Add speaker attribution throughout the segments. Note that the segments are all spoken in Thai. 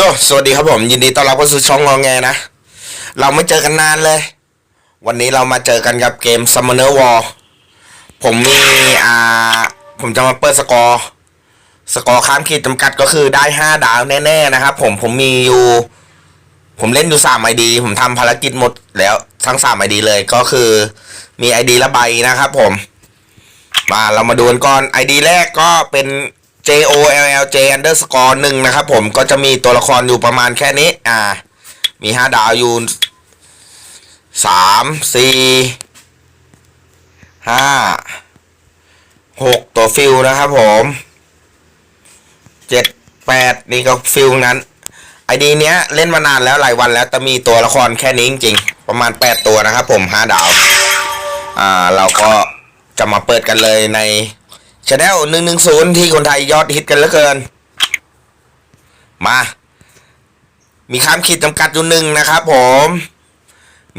Speaker 1: โยสวัสดีครับผม ยินดีต้อนรับเข้าสู่ช่องงอแงนะ เราไม่เจอกันนานเลย วันนี้เรามาเจอกันกับเกม Summoner War ผมมีอ่า ผมจะมาเปิดสกอร์สกอร์ข้ามขีดจำกัดก็คือได้ห้าดาวแน่ๆนะครับผมผมมีอยู่ ผมเล่นอยู่สามไอดีผมทำภารกิจหมดแล้วทั้งสามไอดีเลยก็คือมีไอดีละใบนะครับผม มาเรามาดูกันก่อน ID แรกก็เป็น J O L L J underscore หนึ่งนะครับผมก็จะมีตัวละครอยู่ประมาณแค่นี้ อ่า มีห้าดาวอยู่สามสี่ห้าหกตัวฟิลนะครับผมเจ็ดแปดนี่ก็ฟิลนั้นไอดีเนี้ยเล่นมานานแล้วหลายวันแล้วแต่มีตัวละครแค่นี้จริงๆ ประมาณแปดตัวนะครับผมห้าดาว อ่า เราก็จะมาเปิดกันเลยใน ช anel หนึ่งหนึ่งศูนย์ที่คนไทยยอดฮิตกันเหลือเกิน มา มีข้ามขีดจำกัดอยู่หนึ่งนะครับผม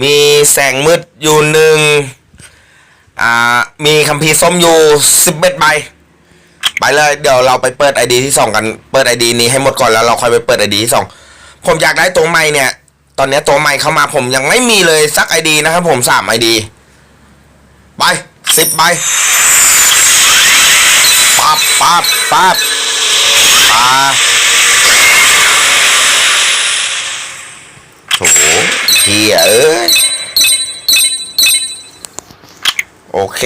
Speaker 1: มีแสงมืดอยู่หนึ่งอ่า มีคัมภีร์ส้มอยู่สิบเอ็ดใบ ไปเลยเดี๋ยวเราไปเปิดไอดีที่สองกัน เปิดไอดีนี้ให้หมดก่อนแล้วเราค่อยไปเปิดไอดีที่สองผมอยากได้ตัวใหม่เนี่ย ตอนนี้ตัวใหม่เข้ามาผมยังไม่มีเลยสักไอดีนะครับผมสามไอดี ไปสิบใบ ปั๊บปั๊บปั๊บอ่าโถเฮียเอ้ยโอเค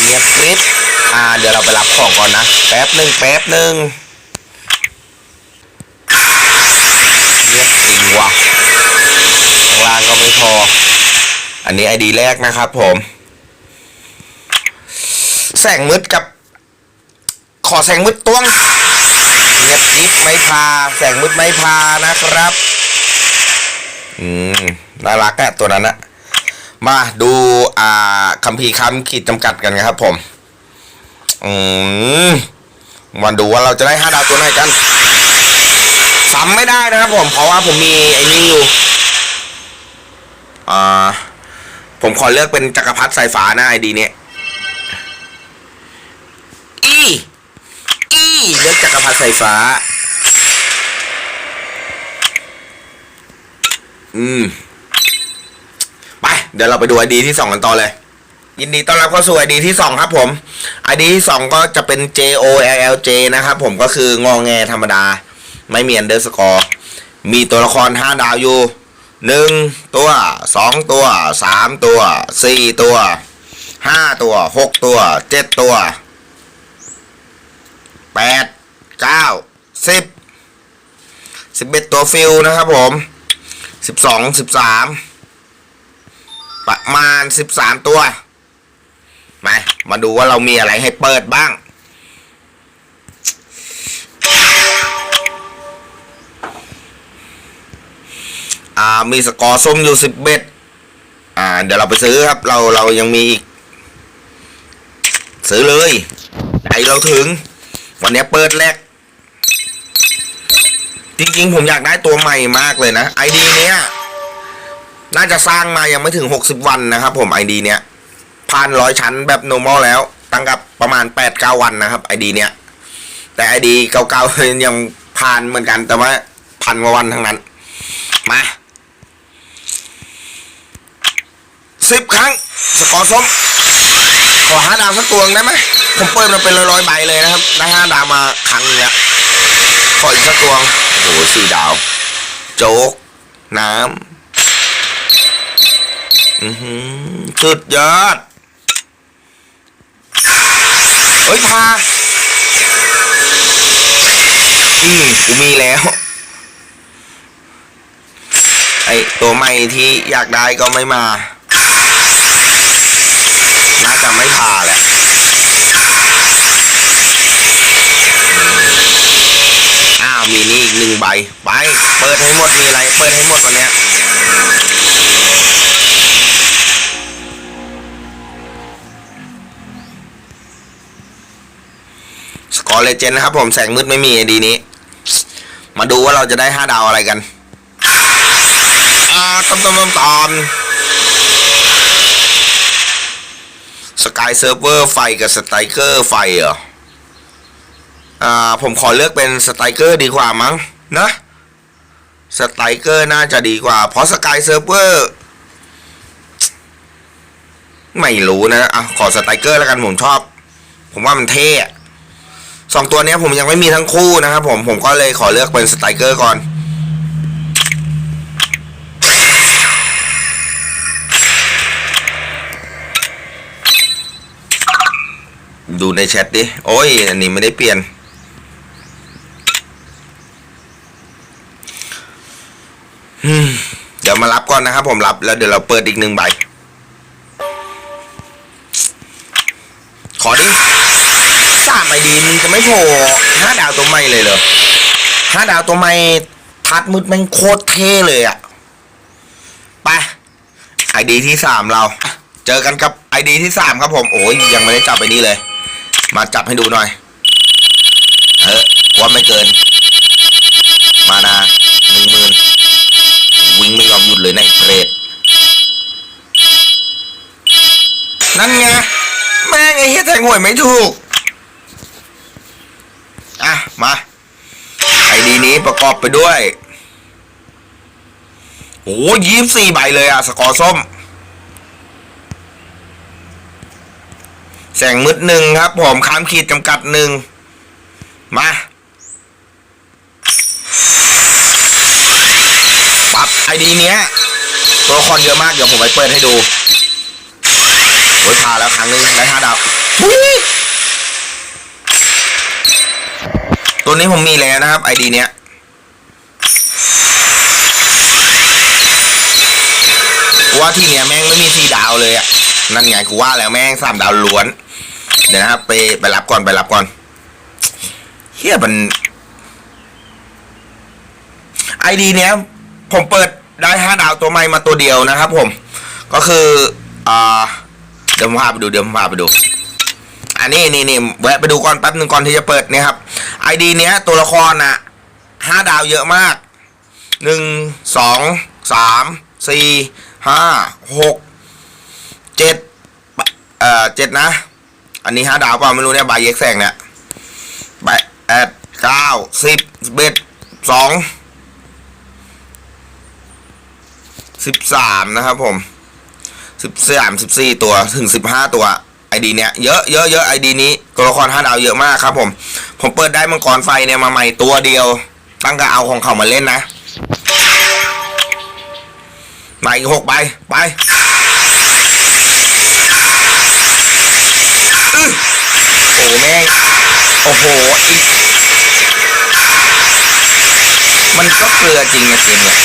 Speaker 1: เงียบกริบอ่า เดี๋ยวเราไปรับของก่อนนะ แป๊บหนึ่งแป๊บหนึ่งเงียบจริงว่ะข้างล่างก็ไม่พอ อันนี้ไอดีแรกนะครับผม แสงมืดกับ ขอแสงมืดตวงเงียบกิบไม่พา แสงมืดไม่พานะครับ อืมน่ารักอะตัวนั้นอะมาดูอ่าคัมภีร์คำขีดจำกัดกันครับผม อืมมาดูว่าเราจะได้ห้าดาวตัวไหนกันซ้ำไม่ได้นะครับผม เพราะว่าผมมีไอ้นี่อยู่อ่าผมขอเลือกเป็นจักรพรรดิสายฟ้านะไอดีเนี้ย เลือกจักรพรรดิสายฟ้า อืม ไป เดี๋ยวเราไปดูไอดีที่สองกันต่อเลย ยินดีต้อนรับเข้าสู่ไอดีที่สองครับผมไอดีที่สองก็จะเป็น J O L L J นะครับผมก็คืององแงธรรมดา ไม่มีอันเดอร์สกอร์มีตัวละครห้าดาวอยู่หนึ่งตัวสองตัวสามตัวสี่ตัวห้าตัวหกตัวเจ็ดตัว แปดเก้าสิบสิบเอ็ดตัวฟิลนะครับผมสิบสองสิบสามประมาณสิบสามตัว มา มาดูว่าเรามีอะไรให้เปิดบ้าง อ่า มีสกอร์ส้มอยู่สิบเบ็ดอ่า เดี๋ยวเราไปซื้อครับ เรา เรายังมีอีก ซื้อเลย ใจเราถึง วันนี้เปิดแรก จริงๆ ผมอยากได้ตัวใหม่มากเลยนะไอดีเนี้ยน่าจะสร้างมายังไม่ถึงหกสิบวันนะครับผมไอดีเนี้ยผ่านร้อยชั้นแบบ normal แล้ว ตั้งกับประมาณแปดเก้าวันนะครับไอดีเนี้ยแต่ไอดีเก่าๆยังผ่านเหมือนกัน แต่ว่าพันกว่าวันทั้งนั้น มาสิบครั้ง สกอร์ส้มขอหาดาวสักตัวงได้ไหม ผมเปิดมาเป็นร้อยๆใบเลยนะครับ ได้ห้าดาวมาครั้งหนึงแล้วขออีกสักตัวโอ้โหสี่ดาว โจ๊ก น้ำอือหือสุดยอดเฮ้ยพาอืมกูมีแล้ว ไอตัวใหม่ที่อยากได้ก็ไม่มา น่าจะไม่พาแหละ มีนี่อีกหนึ่งใบไป เปิดให้หมดมีอะไร เปิดให้หมดวันเนี้ยสกอร์เลเจนนะครับผมแสงมืดไม่มีดีนี้ มาดูว่าเราจะได้ห้าดาวอะไรกันอ่าตอมตอมตอมตอมสกายเซิร์ฟเวอร์ไฟกับสไตรเกอร์ไฟเหรอ อ่าผมขอเลือกเป็นสไตรเกอร์ดีกว่ามั้งนะสไตรเกอร์น่าจะดีกว่า เพราะสกายเซิร์ฟเวอร์ไม่รู้นะอะขอสไตรเกอร์แล้วกันผมชอบ ผมว่ามันเท่สองตัวเนี้ยผมยังไม่มีทั้งคู่นะครับผมผมก็เลยขอเลือกเป็นสไตรเกอร์ก่อนดูในแชทดิ โอ้ย อันนี้ไม่ได้เปลี่ยน อืม เดี๋ยวมารับก่อนนะครับ ผมรับแล้วเดี๋ยวเราเปิดอีกหนึ่งใบ ขอดิสามไอดีมึงจะไม่โผล่ห้าดาวตัวใหม่เลยเหรอห้าดาวตัวใหม่ทัดมืดแม่งโคตรเท่เลยอะไปไอดีที่สามเรา เจอกันกับไอดีที่สามครับผมโอ้ยยังไม่ได้จับไอนี้เลย มาจับให้ดูหน่อยเออว่าไม่เกิน มานา เลยในเปรตนั่นไงแม่งไอ้เหี้ยแทงหวยไม่ถูก อะ มาไอดีนี้ประกอบไปด้วยโอ้ยี่สี่ใบเลยอะ สกอร์ส้ม แสงมืดหนึ่งครับ ผมค้ามขีดจำกัดหนึ่งมา ปั๊บไอดีเนี้ยตัวละครเยอะมากเดี๋ยวผมไปเปิดให้ดูโอ้ยพาแล้วครั้งหนึงได้ห้าดาวตัวนี้ผมมีแล้วนะครับไอดีเนี้ยว่าที่เนี้ยแม่งไม่มีสี่ดาวเลยอะนั่นไงกูว่าแล้วแม่งสามดาวล้วน เดี๋ยวนะครับไปไปรับก่อนไปรับก่อนเฮียมันไอดีเนี้ย ผมเปิดได้ห้าดาวตัวใหม่มาตัวเดียวนะครับ ผม ก็คืออ่าเดี๋ยวผมพาไปดูเดี๋ยวผมพาไปดู อันนี้นี่นี่แวะไปดูก่อนแป๊บหนึ่งก่อนที่จะเปิดเนี่ยครับไอดีเนี้ยตัวละครนะห้าดาวเยอะมากหนึ่งสองสามสี่ห้าหกเจ็ดเอ่อเจ็ดนะ อันนี้ห้าดาวเปล่าไม่รู้เนี่ยใบเย็กแสงเนี่ยใบแปดเก้าสิบสิบเอ็ดสอง สิบสามนะครับผมสิบสามสิบสี่ตัวถึงสิบห้าตัวไอดีเนี้ยเยอะเยอะเยอะไอดีนี้ตัวละครห้าดาวเยอะมากครับผม ผมเปิดได้มังกรไฟเนี่ยมาใหม่ตัวเดียว ตั้งแต่เอาของเขามาเล่นนะมาอีกหกใบไปโอ้แม่งโอ้โหอีกมันก็เกลือจริงนะเกมเนี่ย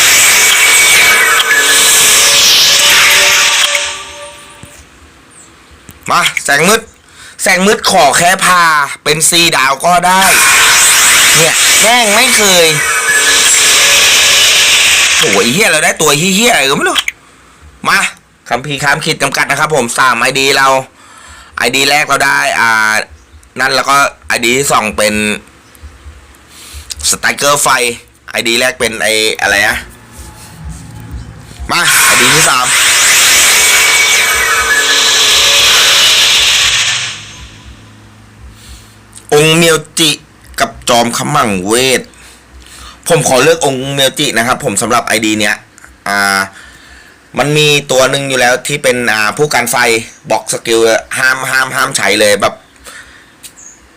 Speaker 1: มาแสงมืด แสงมืดขอแค่พา เป็นซีดาวก็ได้ เนี่ยแม่งไม่เคยโอ้ยเฮียเราได้ตัวเฮี้ยอะไรก็ไม่รู้ มาคำพีคำคิดจำกัดนะครับ ผมสามไอดีเราไอดีแรกเราได้ อ่า นั่นแล้วก็ไอดีที่สองเป็นสไตเกอร์ไฟไอดีแรกเป็นไออะไรนะมาไอดีที่สาม องค์เมียวจิกับจอมขมังเวท ผมขอเลือกองค์เมียวจินะครับ ผมสำหรับไอดีเนี้ยอ่ามันมีตัวหนึ่งอยู่แล้วที่เป็นอ่าผู้การไฟบล็อกสกิลห้ามห้ามห้ามใช้เลยแบบ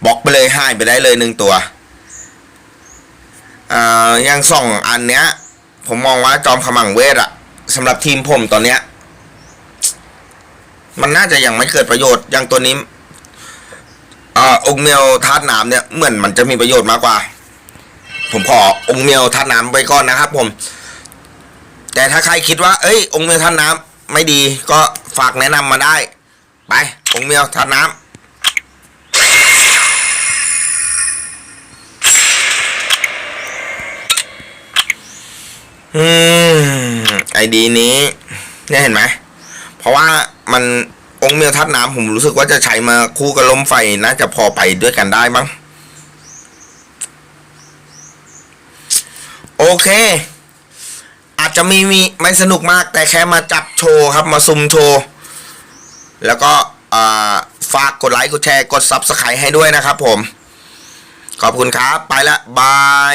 Speaker 1: บล็อกไปเลยหายไปได้เลยหนึ่งตัวอ่ายังส่องอันเนี้ย ผมมองว่าจอมขมังเวทอะสำหรับทีมผมตอนเนี้ย มันน่าจะยังไม่เกิดประโยชน์อย่างตัวนี้ อ่าองค์เมียวธาตุน้ำเนี่ยเหมือนมันจะมีประโยชน์มากกว่า ผมขอองค์เมียวธาตุน้ำไว้ก่อนนะครับ ผม แต่ถ้าใครคิดว่า เอ้ย องค์เมียวท่านน้ำไม่ดีก็ฝากแนะนำมาได้ ไป องค์เมียวท่านน้ำอืมไอดีนี้เนี่ยเห็นไหม เพราะว่ามัน องค์เมียวทัดน้ำผมรู้สึกว่าจะใช้มาคู่กับลมไฟน่าจะพอไปด้วยกันได้มั้งโอเค อาจจะมีมีไม่สนุกมากแต่แค่มาจับโชว์ครับมาซุมโชว์แล้วก็ฝากกดไลค์กดแชร์กดซับสไครต์ให้ด้วยนะครับผม ขอบคุณครับ ไปละบาย